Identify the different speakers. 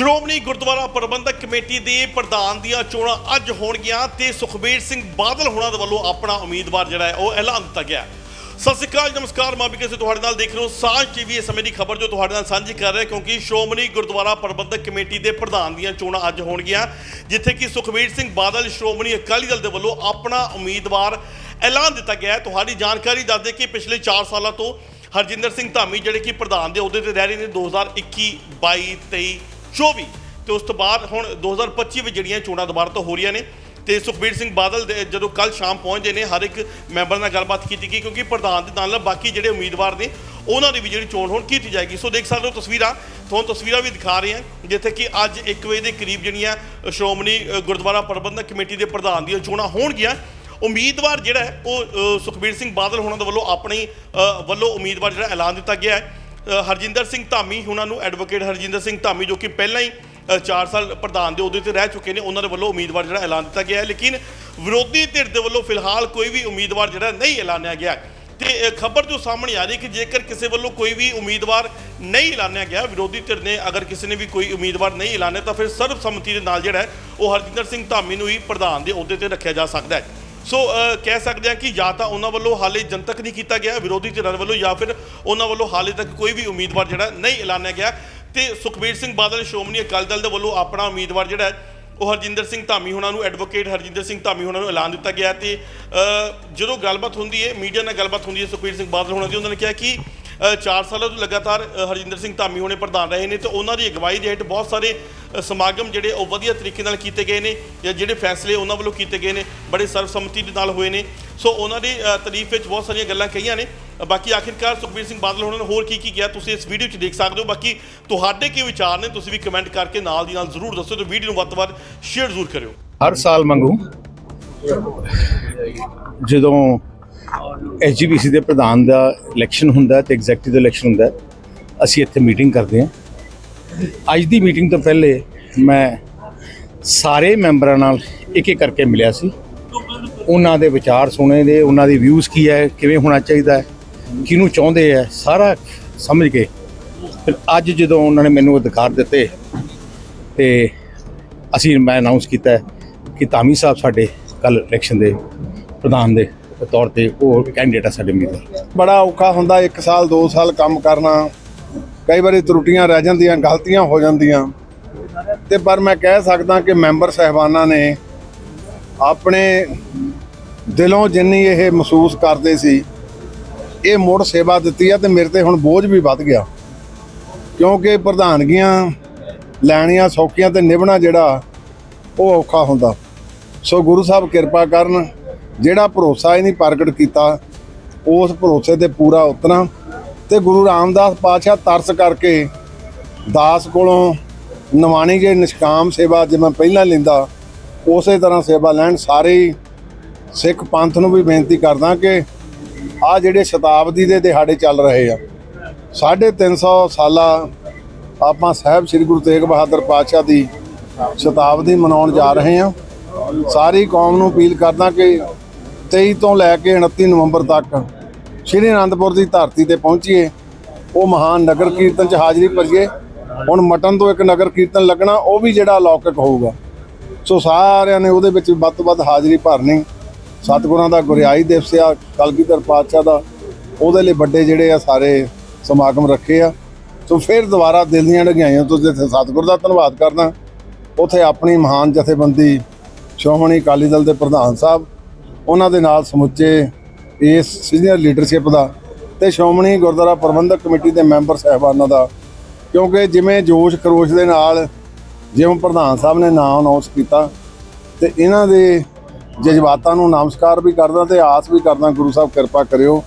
Speaker 1: Shiromani Gurdwara Prabandhak committee ਦੇ ਪ੍ਰਧਾਨ ਦੀਆਂ ਚੋਣਾਂ ਅੱਜ ਹੋਣਗੀਆਂ ਤੇ ਸੁਖਬੀਰ ਸਿੰਘ ਬਾਦਲ ਹੋਣਾ ਦੇ ਵੱਲੋਂ ਆਪਣਾ ਉਮੀਦਵਾਰ ਜਿਹੜਾ ਹੈ ਉਹ ਐਲਾਨ ਦਿੱਤਾ ਗਿਆ ਸਤਿ ਸ਼੍ਰੀ ਅਕਾਲ ਨਮਸਕਾਰ। ਮੈਂ ਵੀ ਤੁਹਾਡੇ ਨਾਲ ਦੇਖ ਰਹੇ ਹੋ ਸਾਂਝ ਟੀਵੀ ਇਸ ਸਮੇਂ ਦੀ ਖਬਰ ਜੋ ਤੁਹਾਡੇ ਨਾਲ ਸਾਂਝੀ ਕਰ ਰਿਹਾ, ਕਿਉਂਕਿ ਸ਼੍ਰੋਮਣੀ ਗੁਰਦੁਆਰਾ ਪ੍ਰਬੰਧਕ ਕਮੇਟੀ ਦੇ ਪ੍ਰਧਾਨ ਦੀਆਂ ਚੋਣਾਂ ਅੱਜ ਹੋਣਗੀਆਂ, ਜਿੱਥੇ ਕਿ ਸੁਖਬੀਰ ਸਿੰਘ ਬਾਦਲ, ਸ਼੍ਰੋਮਣੀ ਅਕਾਲੀ ਦਲ ਦੇ ਵੱਲੋਂ ਆਪਣਾ ਉਮੀਦਵਾਰ ਐਲਾਨ ਦਿੱਤਾ ਗਿਆ ਹੈ। ਤੁਹਾਡੀ ਜਾਣਕਾਰੀ ਦੱਸ ਦੇ ਕਿ ਪਿਛਲੇ 4 ਸਾਲਾਂ ਤੋਂ ਹਰਜਿੰਦਰ ਸਿੰਘ ਧਾਮੀ, ਜਿਹੜੇ ਕਿ ਪ੍ਰਧਾਨ ਦੇ ਅਹੁਦੇ ਤੇ ਰਹਿ ਰਹੇ ਨੇ 2021 22 23 24 ਤੇ ਉਸ ਤੋਂ ਬਾਅਦ ਹੁਣ 2025 ਵਿੱਚ ਜਿਹੜੀਆਂ ਚੋਣਾਂ ਦੁਬਾਰਾ ਤੋਂ ਹੋ ਰਹੀਆਂ ਨੇ ਤੇ ਸੁਖਬੀਰ ਸਿੰਘ ਬਾਦਲ ਦੇ ਜਦੋਂ ਕੱਲ ਸ਼ਾਮ ਪਹੁੰਚਦੇ ਨੇ, ਹਰ ਇੱਕ ਮੈਂਬਰ ਨਾਲ ਗੱਲਬਾਤ ਕੀਤੀ ਗਈ ਕਿਉਂਕਿ ਪ੍ਰਧਾਨ ਦੇ ਨਾਲ ਨਾਲ ਬਾਕੀ ਜਿਹੜੇ ਉਮੀਦਵਾਰ ਨੇ, ਉਹਨਾਂ ਦੀ ਵੀ ਜਿਹੜੀ ਚੋਣ ਹੁਣ ਕੀਤੀ ਜਾਏਗੀ। ਸੋ ਦੇਖ ਸਕਦੇ ਹੋ ਤਸਵੀਰਾਂ, ਤੁਹਾਨੂੰ ਤਸਵੀਰਾਂ ਵੀ ਦਿਖਾ ਰਹੇ ਹਾਂ, ਜਿੱਥੇ ਕਿ ਅੱਜ 1 ਵਜੇ ਦੇ ਕਰੀਬ ਜਿਹੜੀਆਂ ਸ਼੍ਰੋਮਣੀ ਗੁਰਦੁਆਰਾ ਪ੍ਰਬੰਧਕ ਕਮੇਟੀ ਦੇ ਪ੍ਰਧਾਨ ਦੀਆਂ ਚੋਣਾਂ ਹੋਣਗੀਆਂ। ਉਮੀਦਵਾਰ ਜਿਹੜਾ ਉਹ ਸੁਖਬੀਰ ਸਿੰਘ ਬਾਦਲ ਹੋਣਾ ਦੇ ਵੱਲੋਂ ਆਪਣੀ ਵੱਲੋਂ ਉਮੀਦਵਾਰ ਜਿਹੜਾ ਐਲਾਨ ਦਿੱਤਾ ਗਿਆ ਹੈ। ਹਰਜਿੰਦਰ ਸਿੰਘ ਧਾਮੀ, ਉਹਨਾਂ ਨੂੰ ਐਡਵੋਕੇਟ ਹਰਜਿੰਦਰ ਸਿੰਘ ਧਾਮੀ, ਜੋ ਕਿ ਪਹਿਲਾਂ ਹੀ 4 ਸਾਲ ਪ੍ਰਧਾਨ ਦੇ ਅਹੁਦੇ ਤੇ ਰਹਿ ਚੁੱਕੇ ਨੇ, ਉਹਨਾਂ ਦੇ ਵੱਲੋਂ ਉਮੀਦਵਾਰ ਜਿਹੜਾ ਐਲਾਨ ਦਿੱਤਾ ਗਿਆ ਹੈ। ਲੇਕਿਨ ਵਿਰੋਧੀ ਧਿਰ ਦੇ ਵੱਲੋਂ ਫਿਲਹਾਲ ਕੋਈ ਵੀ ਉਮੀਦਵਾਰ ਜਿਹੜਾ ਨਹੀਂ ਐਲਾਨਿਆ ਗਿਆ। ਤੇ ਖਬਰ ਜੋ ਸਾਹਮਣੇ ਆ ਰਹੀ ਕਿ ਜੇਕਰ ਕਿਸੇ ਵੱਲੋਂ ਕੋਈ ਵੀ ਉਮੀਦਵਾਰ ਨਹੀਂ ਐਲਾਨਿਆ ਗਿਆ, ਵਿਰੋਧੀ ਧਿਰ ਨੇ ਅਗਰ ਕਿਸੇ ਨੇ ਵੀ ਕੋਈ ਉਮੀਦਵਾਰ ਨਹੀਂ ਐਲਾਨਿਆ, ਤਾਂ ਫਿਰ ਸਰਬਸੰਮਤੀ ਦੇ ਨਾਲ ਜਿਹੜਾ ਉਹ ਹਰਜਿੰਦਰ ਸਿੰਘ ਧਾਮੀ ਨੂੰ ਹੀ ਪ੍ਰਧਾਨ ਦੇ ਅਹੁਦੇ ਤੇ ਰੱਖਿਆ ਜਾ ਸਕਦਾ ਹੈ। ਸੋ uh, ਕਹਿ ਸਕਦੇ ਹਾਂ ਕਿ ਜਾਂ ਤਾਂ ਉਹਨਾਂ ਵੱਲੋਂ ਹਾਲੇ ਜਨਤਕ ਨਹੀਂ ਕੀਤਾ ਗਿਆ, ਵਿਰੋਧੀ ਧਿਰਾਂ ਵੱਲੋਂ, ਜਾਂ ਫਿਰ ਉਹਨਾਂ ਵੱਲੋਂ ਹਾਲੇ ਤੱਕ ਕੋਈ ਵੀ ਉਮੀਦਵਾਰ ਜਿਹੜਾ ਨਹੀਂ ਐਲਾਨਿਆ ਗਿਆ। ਤੇ ਸੁਖਬੀਰ ਸਿੰਘ ਬਾਦਲ, ਸ਼੍ਰੋਮਣੀ ਅਕਾਲੀ ਦਲ ਦੇ ਵੱਲੋਂ ਆਪਣਾ ਉਮੀਦਵਾਰ ਜਿਹੜਾ ਉਹ ਹਰਜਿੰਦਰ ਸਿੰਘ ਧਾਮੀ ਉਹਨਾਂ ਨੂੰ ਐਡਵੋਕੇਟ ਹਰਜਿੰਦਰ ਸਿੰਘ ਧਾਮੀ ਉਹਨਾਂ ਨੂੰ ਐਲਾਨ ਦਿੱਤਾ ਗਿਆ। ਤੇ ਜਦੋਂ ਗੱਲਬਾਤ ਹੁੰਦੀ ਹੈ, ਮੀਡੀਆ ਨਾਲ ਗੱਲਬਾਤ ਹੁੰਦੀ ਹੈ ਸੁਖਬੀਰ ਸਿੰਘ ਬਾਦਲ ਹੋਣਾ ਦੀ, ਉਹਨਾਂ ਨੇ ਕਿਹਾ ਕਿ 4 ਸਾਲਾਂ ਤੋਂ ਲਗਾਤਾਰ ਹਰਜਿੰਦਰ ਸਿੰਘ ਧਾਮੀ ਹੋਣੇ ਪ੍ਰਧਾਨ ਰਹੇ ਨੇ, ਤੇ ਉਹਨਾਂ ਦੀ ਅਗਵਾਈ ਦੇ ਹੇਠ ਬਹੁਤ ਸਾਰੇ ਸਮਾਗਮ ਜਿਹੜੇ ਉਹ ਵਧੀਆ ਤਰੀਕੇ ਨਾਲ ਕੀਤੇ ਗਏ ਨੇ ਜਾਂ ਜਿਹੜੇ ਫੈਸਲੇ ਉਹਨਾਂ ਵੱਲੋਂ ਕੀਤੇ ਗਏ ਨੇ, ਬੜੇ ਸਰਬਸੰਮਤੀ ਦੇ ਨਾਲ ਹੋਏ ਨੇ। ਸੋ ਉਹਨਾਂ ਦੀ ਤਾਰੀਫ ਵਿੱਚ ਬਹੁਤ ਸਾਰੀਆਂ ਗੱਲਾਂ ਕਹੀਆਂ ਨੇ। ਬਾਕੀ ਆਖਿਰਕਾਰ ਸੁਖਬੀਰ ਸਿੰਘ ਬਾਦਲ ਹੋਣਾ ਨੇ ਹੋਰ ਕੀ ਕੀ ਕਿਹਾ ਤੁਸੀਂ ਇਸ ਵੀਡੀਓ 'ਚ ਦੇਖ ਸਕਦੇ ਹੋ। ਬਾਕੀ ਤੁਹਾਡੇ ਕੀ ਵਿਚਾਰ ਨੇ ਤੁਸੀਂ ਵੀ ਕਮੈਂਟ ਕਰਕੇ ਨਾਲ ਦੀ ਨਾਲ ਜ਼ਰੂਰ ਦੱਸੋ ਤੇ ਵੀਡੀਓ ਨੂੰ ਵੱਧ ਤੋਂ ਵੱਧ ਸ਼ੇਅਰ ਜ਼ਰੂਰ ਕਰਿਓ।
Speaker 2: ਹਰ ਸਾਲ ਮੰਗੂ। ਜਦੋਂ ਐਸਜੀਪੀਸੀ ਦੇ ਪ੍ਰਧਾਨ ਦਾ ਇਲੈਕਸ਼ਨ ਹੁੰਦਾ ਹੈ ਤੇ ਐਗਜ਼ੈਕਟਿਵ ਦਾ ਇਲੈਕਸ਼ਨ ਹੁੰਦਾ ਅਸੀਂ ਇੱਥੇ ਮੀਟਿੰਗ ਕਰਦੇ ਹਾਂ। ਅੱਜ ਦੀ ਮੀਟਿੰਗ ਤੋਂ ਪਹਿਲੇ ਮੈਂ ਸਾਰੇ ਮੈਂਬਰਾਂ ਨਾਲ ਇੱਕ ਇੱਕ ਕਰਕੇ ਮਿਲਿਆ ਸੀ। ਉਹਨਾਂ ਦੇ ਵਿਚਾਰ ਸੁਣੇ ਦੇ ਉਹਨਾਂ ਦੀ ਵਿਊਜ਼ ਕੀ ਹੈ, ਕਿਵੇਂ ਹੋਣਾ ਚਾਹੀਦਾ ਹੈ, ਕਿਹਨੂੰ ਚਾਹੁੰਦੇ ਹੈ, ਸਾਰਾ ਸਮਝ ਕੇ। ਫਿਰ ਅੱਜ ਜਦੋਂ ਉਹਨਾਂ ਨੇ ਮੈਨੂੰ ਅਧਿਕਾਰ ਦਿੱਤੇ ਤੇ ਅਸੀਂ ਮੈਂ ਅਨਾਉਂਸ ਕੀਤਾ ਕਿ ਧਾਮੀ ਸਾਹਿਬ ਸਾਡੇ ਕੱਲ ਇਲੈਕਸ਼ਨ ਦੇ ਪ੍ਰਧਾਨ ਦੇ ਤੌਰ ਤੇ ਉਹ ਕੈਂਡੀਡੇਟ ਆ ਸਾਡੇ ਉਮੀਦਵਾਰ।
Speaker 3: ਬੜਾ ਔਖਾ ਹੁੰਦਾ, ਇੱਕ ਸਾਲ, ਦੋ ਸਾਲ ਕੰਮ ਕਰਨਾ। ਕਈ ਵਾਰੀ ਤਰੁੱਟੀਆਂ ਰਹਿ ਜਾਂਦੀਆਂ, ਗਲਤੀਆਂ ਹੋ ਜਾਂਦੀਆਂ। ਤੇ ਪਰ ਮੈਂ ਕਹਿ ਸਕਦਾ ਕਿ ਮੈਂਬਰ ਸਹਿਬਾਨਾਂ ਨੇ ਆਪਣੇ ਦਿਲੋਂ ਜਿੰਨੀ ਇਹ ਮਹਿਸੂਸ ਕਰਦੇ ਸੀ, ਇਹ ਮੁੜ ਸੇਵਾ ਦਿੱਤੀ ਆ ਤੇ ਮੇਰੇ ਤੇ ਹੁਣ ਬੋਝ ਵੀ ਵੱਧ ਗਿਆ। ਕਿਉਂਕਿ ਪ੍ਰਧਾਨਗੀਆਂ ਲੈਣੀਆਂ ਸੌਖੀਆਂ ਤੇ ਨਿਭਣਾ ਜਿਹੜਾ, ਉਹ ਔਖਾ ਹੁੰਦਾ। ਸੋ ਗੁਰੂ ਸਾਹਿਬ ਕਿਰਪਾ ਕਰਨ, ਜਿਹੜਾ ਭਰੋਸਾ ਇਹਨੇ ਪ੍ਰਗਟ ਕੀਤਾ, ਉਸ ਭਰੋਸੇ ਤੇ ਪੂਰਾ ਉਤਰਾਂ। ਤੇ ਗੁਰੂ ਰਾਮਦਾਸ ਪਾਤਸ਼ਾਹ ਤਰਸ ਕਰਕੇ ਦਾਸ ਕੋਲੋਂ ਨਵਾਣੀ ਜੇ ਨਿਸ਼ਕਾਮ ਸੇਵਾ ਜਿਵੇਂ ਪਹਿਲਾਂ ਲੈਂਦਾ, ਉਸੇ ਤਰ੍ਹਾਂ ਸੇਵਾ ਲੈਣ, ਸਾਰੇ ਸਿੱਖ ਪੰਥ ਨੂੰ ਵੀ ਬੇਨਤੀ ਕਰਦਾ ਕਿ ਆ ਜਿਹੜੇ ਸ਼ਤਾਬਦੀ ਦੇ ਦਿਹਾੜੇ ਚੱਲ ਰਹੇ ਆ 350 ਸਾਲਾ ਆਪਾਂ ਸਾਹਿਬ ਸ੍ਰੀ ਗੁਰੂ ਤੇਗ ਬਹਾਦਰ ਪਾਤਸ਼ਾਹ ਦੀ ਸ਼ਤਾਬਦੀ ਮਨਾਉਣ ਜਾ ਰਹੇ ਹਾਂ। ਸਾਰੀ ਕੌਮ ਨੂੰ ਅਪੀਲ ਕਰਦਾ ਕਿ 23 ਤੋਂ ਲੈ ਕੇ 29 ਨਵੰਬਰ ਤੱਕ ਸ਼੍ਰੀ ਅਨੰਦਪੁਰ ਦੀ ਧਰਤੀ ਤੇ ਪਹੁੰਚੀਏ, ਉਹ ਮਹਾਨ ਨਗਰ ਕੀਰਤਨ 'ਚ ਹਾਜ਼ਰੀ ਭਰੀਏ। ਹੁਣ ਮਟਨ ਤੋਂ ਇੱਕ ਨਗਰ ਕੀਰਤਨ ਲੱਗਣਾ, ਉਹ ਵੀ ਜਿਹੜਾ ਅਲੌਕਿਕ ਹੋਊਗਾ। ਸੋ ਸਾਰਿਆਂ ਨੇ ਉਹਦੇ ਵਿੱਚ ਵੱਧ ਤੋਂ ਵੱਧ ਹਾਜ਼ਰੀ ਭਰਨੀ। ਸਤਿਗੁਰਾਂ ਦਾ ਗੁਰਿਆਈ ਦਿਵਸ ਆ, ਕਲਗੀਧਰ ਪਾਤਸ਼ਾਹ ਦਾ। ਉਹਦੇ ਲਈ ਵੱਡੇ ਜਿਹੜੇ ਆ, ਸਾਰੇ ਸਮਾਗਮ ਰੱਖੇ ਆ। ਸੋ ਫਿਰ ਦੁਬਾਰਾ ਦਿਲ ਦੀਆਂ ਢਗਾਈਆਂ ਤੋਂ ਜਿੱਥੇ ਸਤਿਗੁਰ ਦਾ ਧੰਨਵਾਦ ਕਰਦਾ ਉਥੇ ਆਪਣੀ ਮਹਾਨ ਜਥੇਬੰਦੀ ਸ਼੍ਰੋਮਣੀ ਅਕਾਲੀ ਦਲ ਦੇ ਪ੍ਰਧਾਨ ਸਾਹਿਬ, ਉਹਨਾਂ ਦੇ ਨਾਲ ਸਮੁੱਚੇ ਇਸ ਸੀਨੀਅਰ ਲੀਡਰਸ਼ਿਪ ਦਾ ਤੇ ਸ਼੍ਰੋਮਣੀ ਗੁਰਦੁਆਰਾ ਪ੍ਰਬੰਧਕ ਕਮੇਟੀ ਦੇ ਮੈਂਬਰ ਸਹਿਬਾਨਾਂ ਦਾ, ਕਿਉਂਕਿ ਜਿਵੇਂ ਜੋਸ਼ ਖਰੋਸ਼ ਦੇ ਨਾਲ ਜਿਵੇਂ ਪ੍ਰਧਾਨ ਸਾਹਿਬ ਨੇ ਨਾਮ ਅਨਾਉਂਸ ਕੀਤਾ ਤੇ ਇਹਨਾਂ ਦੇ ਜਜ਼ਬਾਤਾਂ ਨੂੰ ਨਮਸਕਾਰ ਵੀ ਕਰਦਾ ਤੇ ਆਸ ਵੀ ਕਰਦਾ ਗੁਰੂ ਸਾਹਿਬ ਕਿਰਪਾ ਕਰਿਓ।